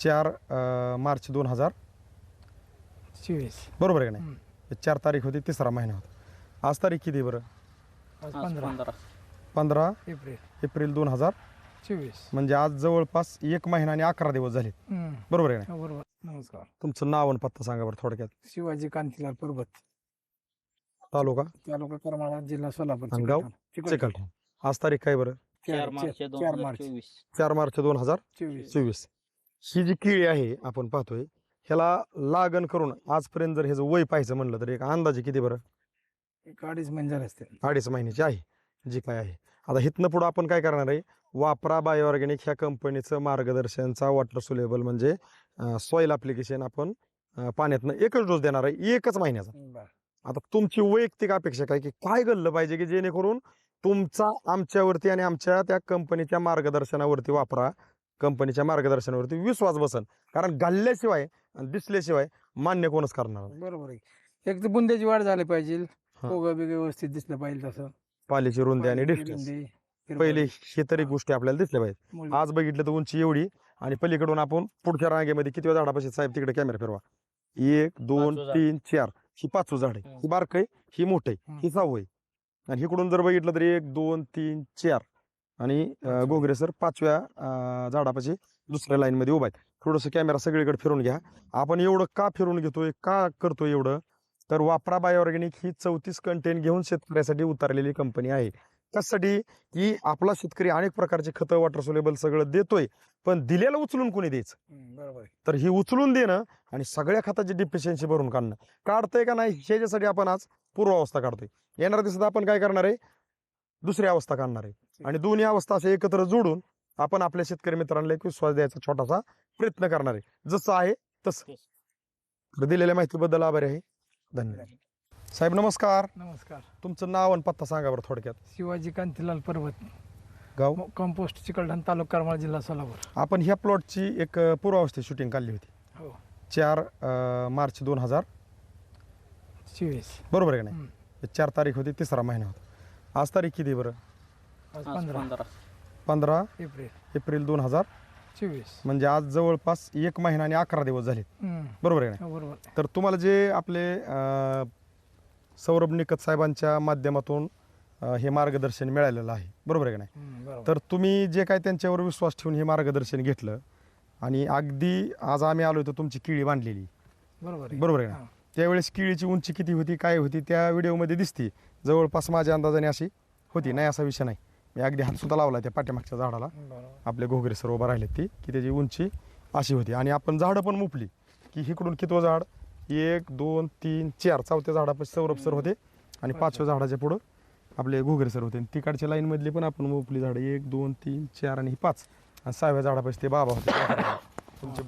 चार अं, मार्च दोन हजार चोवीस. बरोबर आहे का. नाही? चार तारीख होती तिसरा महिना होता. आज तारीख किती बरं? आज आज पंधरा. पंधरा. पंधरा एप्रिल. एप्रिल दोन हजार चोवीस. म्हणजे आज जवळपास एक महिना आणि अकरा दिवस झाले. हम्म. बरोबर आहे का नाही? हो, बरोबर. नमस्कार. तुमचं नाव आणि पत्ता सांगा बरं थोडक्यात. शिवाजी कांतीलाल पर्वत तालुका? तालुका करमाळा जिल्हा सोलापूर आणि गाव? चिकलठाण. चिकलठाण आज तारीख काय बरं? चार चार मार्च दोन चार हजार मार्च. चोवीस. चार मार्च दोन हजार चोवीस. चोवीस. ही जी किळी आहे आपण पाहतोय ह्याला लागण करून आजपर्यंत जर ह्याचं वय पाहायचं म्हणलं तर एक अंदाजे किती बरं? एक अडीच महिने झाले असते अडीच महिन्याची आहे जी काय आहे. आता हिथनं पुढं आपण काय करणार आहे? वापरा बायोऑर्गॅनिक ह्या कंपनीचं मार्गदर्शनचा वॉटर सुलेबल म्हणजे सॉईल ॲप्लिकेशन आपण पाण्यातनं एकच डोस देणार आहे एकच महिन्याचा. आता तुमची वैयक्तिक अपेक्षा काय की काय घडलं पाहिजे की जेणेकरून तुमचा आमच्यावरती आणि आमच्या त्या कंपनीच्या मार्गदर्शनावरती वापरा कंपनीच्या मार्गदर्शनावरती विश्वास बसन कारण घालल्याशिवाय आणि दिसल्याशिवाय मान्य कोणच करणार नाही. बरोबर आहे एक तर बुंद्याची वाढ झाली पाहिजे हा. पोगं बिग व्यवस्थित दिसलं पाहिजे तसं पालीची रुंदी आणि डिस्टन्स हिरवळ, पहिले हे तरी. गोष्टी आपल्याला दिसल्या पाहिजेत मुळी. आज बघितलं तर उंची एवढी आणि पलीकडून आपण पुढच्या रांगेमध्ये किती झाडापाशी साहेब तिकडे कॅमेरा फिरवा एक दोन पाचवं झाड. तीन चार ही पाचवं झाड आहे हम्म. ही बारक आहे ही मोठ आहे हम्म. ही सहावं आहे आणि इकडून जर बघितलं तर एक दोन तीन चार आणि. गोगरे सर पाचव्या झाडापाशी दुसऱ्या लाईन मध्ये उभा आहे. थोडंसं कॅमेरा सगळीकडे फिरून घ्या. आपण एवढं का फिरून घेतोय का करतोय एवढं? तर वापरा बायोऑर्गॅनिक ही चौतीस कंटेन घेऊन शेतकऱ्यासाठी उतरलेली कंपनी आहे. त्यासाठी की आपला शेतकरी अनेक प्रकारचे खतं वॉटर सोलेबल सगळं देतोय पण दिलेलं उचलून कोणी द्यायचं? बरोबर तर ही उचलून देणं आणि सगळ्या खताची डिफिशियन्सी भरून काढणं. काढतंय का नाही ह्याच्यासाठी आपण आज पूर्वावस्था काढतोय. येणाऱ्या दिवसात आपण काय करणार आहे? दुसरी अवस्था काढणार आहे. आणि दोन्ही अवस्था असे एकत्र जोडून आपण आपल्या शेतकरी मित्रांना एक विश्वास द्यायचा छोटासा प्रयत्न करणार आहे. जसं आहे तसं. तर दिलेल्या माहितीबद्दल आभारी आहे. धन्यवाद. साहेब नमस्कार. नमस्कार. तुमचं नाव आणि पत्ता सांगा बरं थोडक्यात. शिवाजी कांतीलाल पर्वत. गाव? कंपोस्ट चिकलठाण तालुका करमाळा जिल्हा सोलापूर. आपण ह्या प्लॉटची एक पूर्वावस्थेत शूटिंग काढली होती. हो. चार अ, मार्च दोन हजार चोवीस. बरोबर आहे का नाही. चार तारीख होती तिसरा महिना होता. आज तारीख किती बरं? आज पंधरा. पंधरा. पंधरा एप्रिल. एप्रिल दोन हजार. चोवीस. म्हणजे आज जवळपास एक महिना आणि अकरा दिवस झाले. बरोबर आहे हो, बरोबर. तर तुम्हाला जे आपले अ, सौरभ निकत साहेबांच्या माध्यमातून अ, हे मार्गदर्शन मिळालेलं आहे. बरोबर आहे का नाही? हम्म, बरोबर. तर तुम्ही जे काय त्यांच्यावर विश्वास ठेवून हे मार्गदर्शन घेतलं आणि अगदी आज आम्ही आलो तर तुमची किळी बांधलेली. बरोबर आहे. बरोबर आहे ना हा. त्यावेळेस केळीची उंची किती होती काय होती त्या व्हिडिओमध्ये दिसते. जवळपास माझ्या अंदाजाने अशी होती नाही असा विषय नाही. मी अगदी हात सुद्धा लावला त्या पाठीमागच्या झाडाला. आपले घोगरे सर उभा राहिले ती की त्याची उंची अशी होती. आणि आपण झाडं पण मुपली की इकडून कितवं झाड? एक दोन तीन चार चौथ्या झाडापाशी सौरभ सर होते आणि पाचव्या झाडाच्या पुढं आपले घोगरे सर होते. आणि तिकडच्या लाईन मधली पण आपण मुपली झाडं. एक दोन तीन चार आणि ही पाच. आणि सहाव्या झाडापाशी ते बाबा होते. तुमचे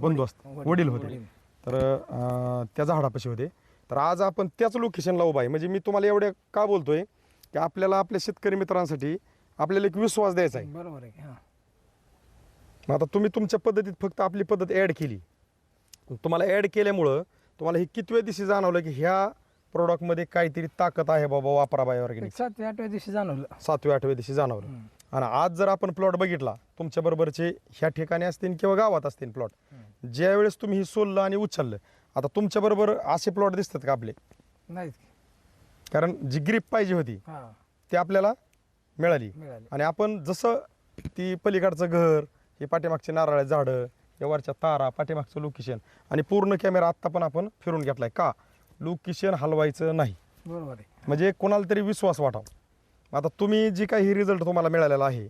बंधू असते वडील होते. तर त्या झाडापाशी होते. तर आज आपण त्याच लोकेशनला उभा आहे. म्हणजे मी तुम्हाला एवढ्या का बोलतोय? की आपल्याला आपल्या शेतकरी मित्रांसाठी आपल्याला एक विश्वास द्यायचा आहे. बरोबर आहे हा. मग आता तुम्ही तुमच्या पद्धतीत फक्त आपली पद्धत ॲड केली. तुम्हाला ॲड केल्यामुळं तुम्हाला हे कितव्या दिवशी जाणवलं की ह्या प्रोडक्टमध्ये काहीतरी ताकद आहे बाबा वापरा बाय ऑर्गॅनिक एक सात ते आठव्या दिवशी जाणवलं. सातव्या आठव्या दिवशी जाणवलं. आणि आज जर आपण प्लॉट बघितला तुमच्या बरोबरचे ह्या ठिकाणी असतील किंवा गावात असतील प्लॉट ज्या वेळेस तुम्ही हे सोललं आणि उचललं आता तुमच्या बरोबर असे प्लॉट दिसतात का आपले? नाही कारण जी ग्रीप पाहिजे होती हा. ती आपल्याला मिळाली. मिळाले. आणि आपण जसं ती पलीकडचं घर हे पाठीमागचे नारळ झाडं या वरच्या तारा पाठीमागचं लोकेशन आणि पूर्ण कॅमेरा आत्ता पण आपण फिरून घेतलाय. का? लोकेशन हलवायचं नाही. बरोबर आहे. म्हणजे कोणाला तरी विश्वास वाटावा. आता तुम्ही जी काही रिझल्ट तुम्हाला मिळालेला आहे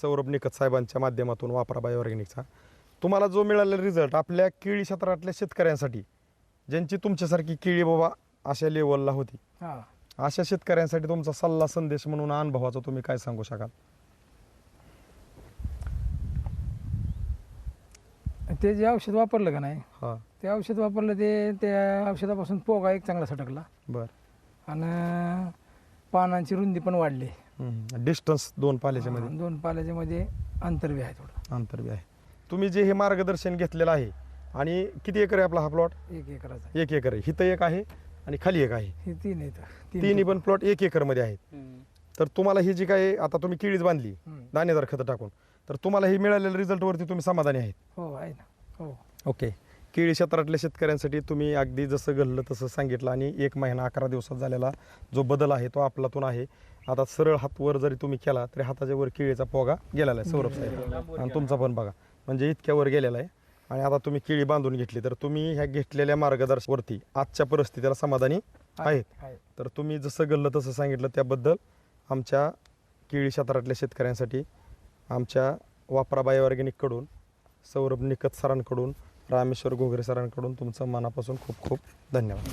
सौरभ निकत साहेबांच्या माध्यमातून वापरा बाय ऑर्गॅनिकचा तुम्हाला जो मिळालेला रिझल्ट आपल्या केळी क्षेत्रातल्या शेतकऱ्यांसाठी ज्यांची तुमच्यासारखी केळी बाबा अशा लेवलला होती. हा. अशा शेतकऱ्यांसाठी तुमचा सल्ला संदेश म्हणून अनुभवाचा तुम्ही काय सांगू शकाल? ते जे औषध वापरलं का नाही? हा. ते औषध वापरलं ते त्या औषधापासून पोगा एक चांगला सटकला बर. आणि पानांची रुंदी पण वाढली. डिस्टन्स दोन पाल्याच्या मध्ये. दोन पाल्याच्या मध्ये अंतर बी आहे थोडं. अंतर बी आहे. तुम्ही जे हे मार्गदर्शन घेतलेलं आहे आणि किती एकर आहे आपला हा प्लॉट एक एकराचा एक एकर आहे. हिथं एक आहे. आणि खाली एक आहे. हे तीन आहेत. तिन्ही पण प्लॉट एक एकरमध्ये आहेत. हम्म. तर तुम्हाला ही जी काय आता तुम्ही केळीच बांधली हम्म. दाणेदार खतं टाकून तर तुम्हाला ही मिळालेल्या रिझल्ट वरती तुम्ही समाधानी आहेत. हो आहे ना. हो. ओके. केळी क्षेत्रातल्या शेतकऱ्यांसाठी तुम्ही अगदी जसं घडलं तसं सांगितलं आणि एक महिना अकरा दिवसात झालेला जो बदल आहे तो आपलातून आहे. आता सरळ हात वर जरी तुम्ही केला तरी हाताच्या वर केळीचा पोगा गेलेला आहे सौरभ साहेब. आणि तुमचा पण बघा. म्हणजे इतक्या वर गेलेला आहे. आणि आता तुम्ही केळी बांधून घेतली तर तुम्ही ह्या घेतलेल्या मार्गदर्शनावरती आजच्या परिस्थितीला समाधानी आहेत. आहे. तर तुम्ही जसं घडलं तसं सांगितलं त्याबद्दल आमच्या केळी क्षेत्रातल्या शेतकऱ्यांसाठी आमच्या वापराबाई ऑर्गॅनिककडून सौरभ निकत सरांकडून रामेश्वर घोगरे सरांकडून तुमचं मनापासून खूप खूप धन्यवाद.